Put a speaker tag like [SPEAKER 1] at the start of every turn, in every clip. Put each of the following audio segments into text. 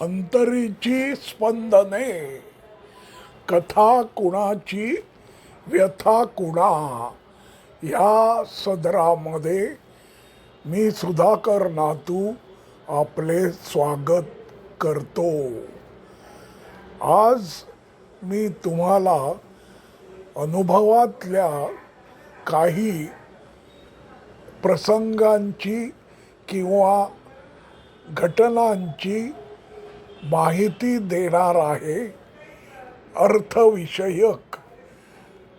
[SPEAKER 1] अंतरीची स्पंदने. कथा कुणाची व्यथा कुणा या सदरामध्ये मी सुधाकर नातू आपले स्वागत करतो. आज मी तुम्हाला अनुभवातल्या काही प्रसंगांची किंवा घटनांची माहिती देणार आहे अर्थविषयक.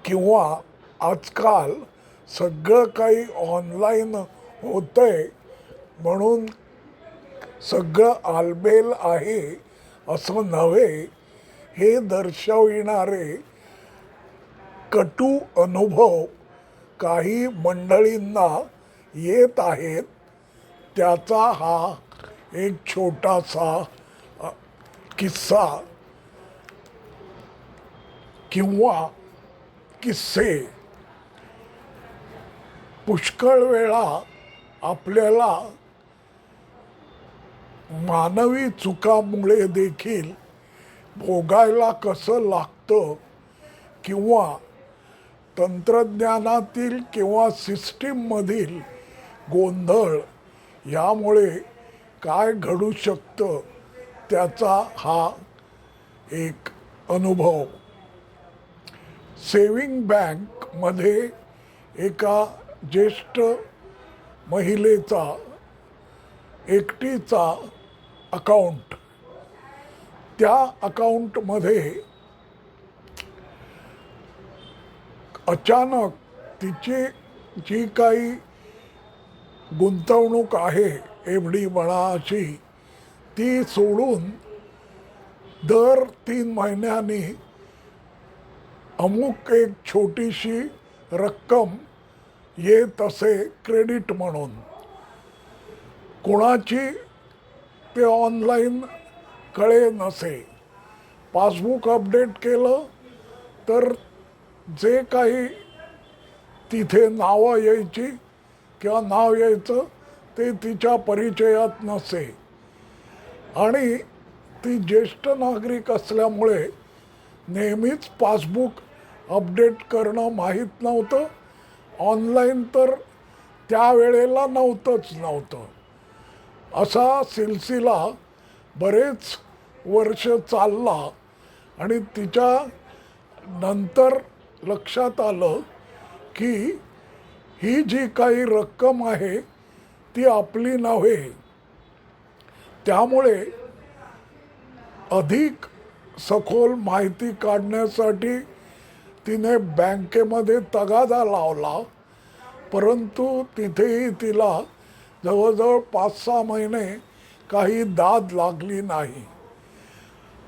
[SPEAKER 1] किंवा आजकाल सगळं काही ऑनलाईन होतं आहे म्हणून सगळं आलबेल आहे असं नव्हे. हे दर्शविणारे कटू अनुभव काही मंडळींना येत आहेत. त्याचा हा एक छोटासा किस्सा किंवा किस्से. पुष्कळ वेळा आपल्याला मानवी चुकामुळे देखील भोगायला कसं लागतं किंवा तंत्रज्ञानातील किंवा सिस्टीममधील गोंधळ यामुळे काय घडू शकतं त्याचा हा एक अनुभव. सेविंग बँकमध्ये एका ज्येष्ठ महिलेचा एकटीचा अकाउंट. त्या अकाउंटमध्ये अचानक तिची जी काही गुंतवणूक आहे एफ डी म्हणा अशी ती सोडून दर तीन महिन्यांनी अमुक एक छोटीशी रक्कम येत असे क्रेडिट म्हणून. कोणाची ते ऑनलाईन कळे नसे. पासबुक अपडेट केलं तर जे काही तिथे नावं यायची किंवा नाव यायचं ते तिच्या परिचयात नसे. आणि ती ज्येष्ठ नागरिक असल्यामुळे नेहमीच पासबुक अपडेट करणं माहीत नव्हतं. ऑनलाईन तर त्यावेळेला नव्हतंच नव्हतं. असा सिलसिला बरेच वर्ष चालला आणि तिच्या नंतर लक्षात आलं की ही जी काही रक्कम आहे ती आपली नव्हे. त्यामुळे अधिक सखोल माहिती काढण्यासाठी तिने बँकेमध्ये तगादा लावला परंतु तिथेही तिला जवळजवळ पाच सहा महिने काही दाद लागली नाही.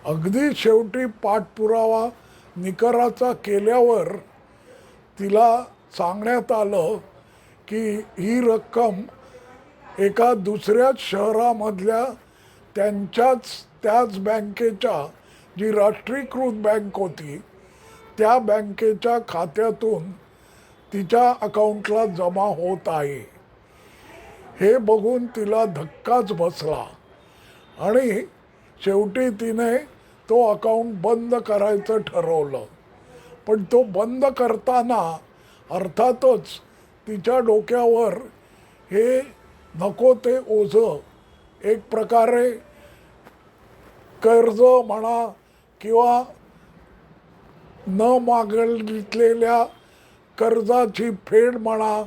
[SPEAKER 1] अगदी शेवटी पाठपुरावा निकराचा केल्यावर तिला सांगण्यात आलं की ही रक्कम एका दुसऱ्याच शहरामधल्या त्यांच्याच त्याच बँकेच्या जी राष्ट्रीयकृत बँक होती त्या बँकेच्या खात्यातून तिच्या अकाउंटला जमा होत आहे. हे बघून तिला धक्काच बसला आणि शेवटी तिने तो अकाउंट बंद करायचं ठरवलं. पण तो बंद करताना अर्थातच तिच्या डोक्यावर हे नको ते ओझं. एक प्रकारे कर्ज म्हणा किंवा न मागितलेल्या कर्जाची फेड म्हणा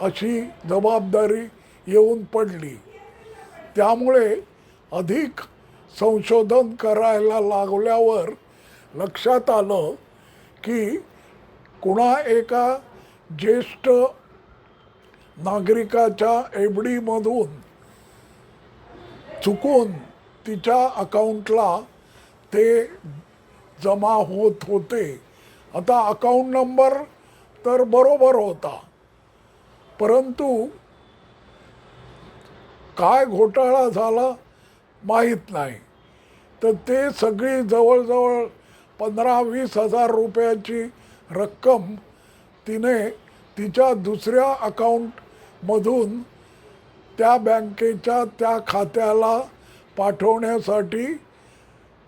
[SPEAKER 1] अशी जबाबदारी येऊन पडली. त्यामुळे अधिक संशोधन करायला लागल्यावर लक्षात आलं की कुणा एका ज्येष्ठ नागरिकाच्या एफ डीमधून चुकून तिच्या अकाउंटला ते जमा होत होते. आता अकाउंट नंबर तर बरोबर होता. परंतु काय घोटाळा झाला माहीत नाही. तर ते सगळी जवळजवळ पंधरा वीस हजार रुपयाची रक्कम तिने तिच्या दुसऱ्या अकाउंटमधून त्या बँकेच्या त्या खात्याला पाठवण्यासाठी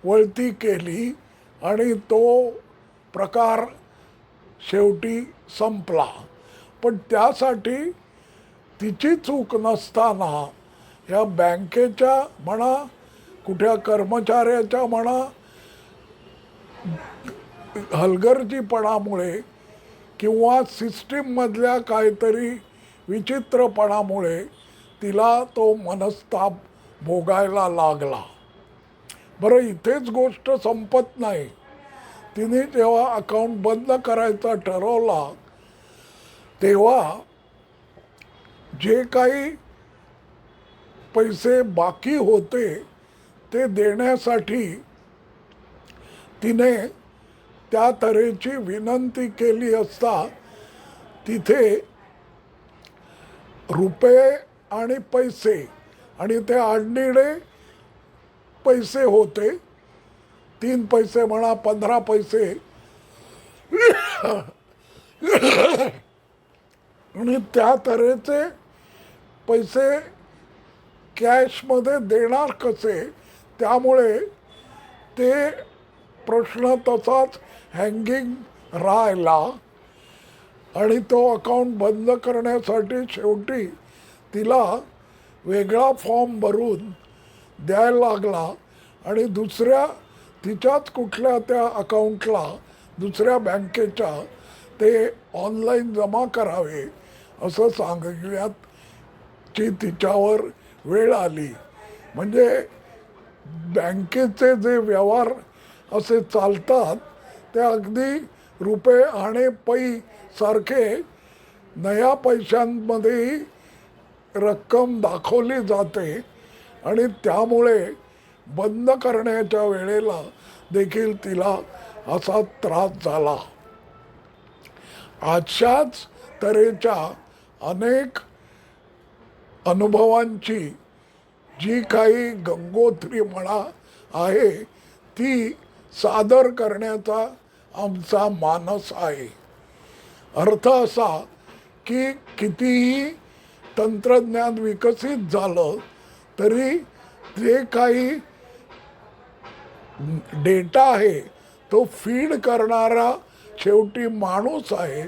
[SPEAKER 1] वळती केली आणि तो प्रकार शेवटी संपला. पण त्यासाठी तिची चूक नसताना या बँकेच्या म्हणा कुठल्या कर्मचाऱ्याच्या म्हणा हलगर्जीपणामुळे किंवा सिस्टीममधल्या काहीतरी विचित्रपणामुळे तिला तो मनस्ताप भोगायला लागला. बरं इथेच गोष्ट संपत नाही. तिने जेव्हा अकाउंट बंद करायचा ठरवला तेव्हा जे काही पैसे बाकी होते ते देण्यासाठी तिने त्या तऱ्हेची विनंती केली असता तिथे रुपये आणि पैसे आणि ते आडनिडे पैसे होते. तीन पैसे म्हणा पंधरा पैसे. आणि त्या तऱ्हेचे पैसे कॅशमध्ये देणार कसे? त्यामुळे ते प्रश्न तसाच हँगिंग राहिला आणि तो अकाउंट बंद करण्यासाठी शेवटी तिला वेगळा फॉर्म भरून द्यायला लागला आणि दुसऱ्या तिच्याच कुठल्या त्या अकाउंटला दुसऱ्या बँकेच्या ते ऑनलाईन जमा करावे असं सांगण्यात ची तिच्यावर वेळ आली. म्हणजे बँकेचे जे व्यवहार असे चालतात ते अगदी रुपये आणि पै सारखे नया पैशांमध्येही रक्कम दाखवली जाते आणि त्यामुळे बंद करण्याच्या वेळेला देखील तिला असा त्रास झाला. अशाच तऱ्हेच्या अनेक अनुभवांची जी काही गंगोत्री म्हणा आहे ती सादर करण्याचा आमचा मानस आहे. अर्थ असा की कितीही तंत्रज्ञान विकसित झालं तरी जे काही डेटा आहे तो फीड करणारा शेवटी माणूस आहे.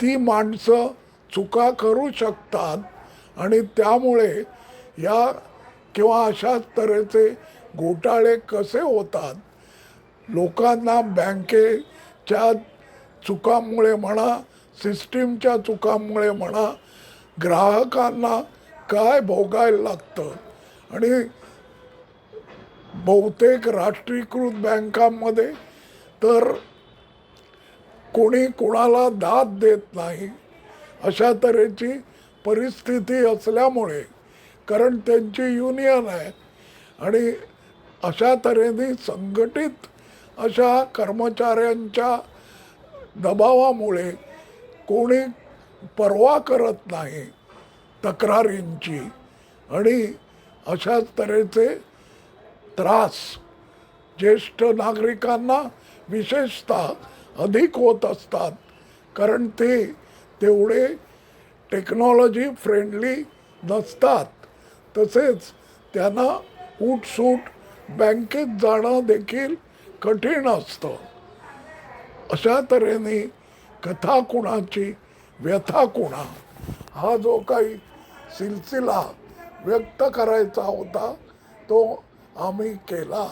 [SPEAKER 1] ती माणसं चुका करू शकतात आणि त्यामुळे या किंवा अशाच तऱ्हेचे घोटाळे कसे होतात? लोकांना बँकेच्या चुकामुळे म्हणा सिस्टीमच्या चुकामुळे म्हणा ग्राहकांना काय भोगायला लागतं? आणि बहुतेक राष्ट्रीयकृत बँकांमध्ये तर कोणी कोणाला दाद देत नाही अशा तऱ्हेची परिस्थिती असल्यामुळे कारण त्यांची युनियन आहे. आणि अशा तऱ्हेने संघटित अशा कर्मचाऱ्यांच्या दबावामुळे कोणी पर्वा करत नाही तक्रारींची. आणि अशाच तऱ्हेचे त्रास ज्येष्ठ नागरिकांना विशेषतः अधिक होत असतात. कारण ते तेवढे टेक्नॉलॉजी फ्रेंडली नसतात. तसेच त्यांना उठसूट बँकेत जाणं देखील कठीण असतं. अशा तऱ्हेने कथा कुणाची व्यथा कुणा हा जो काही सिलसिला व्यक्त करायचा होता तो आम्ही केला.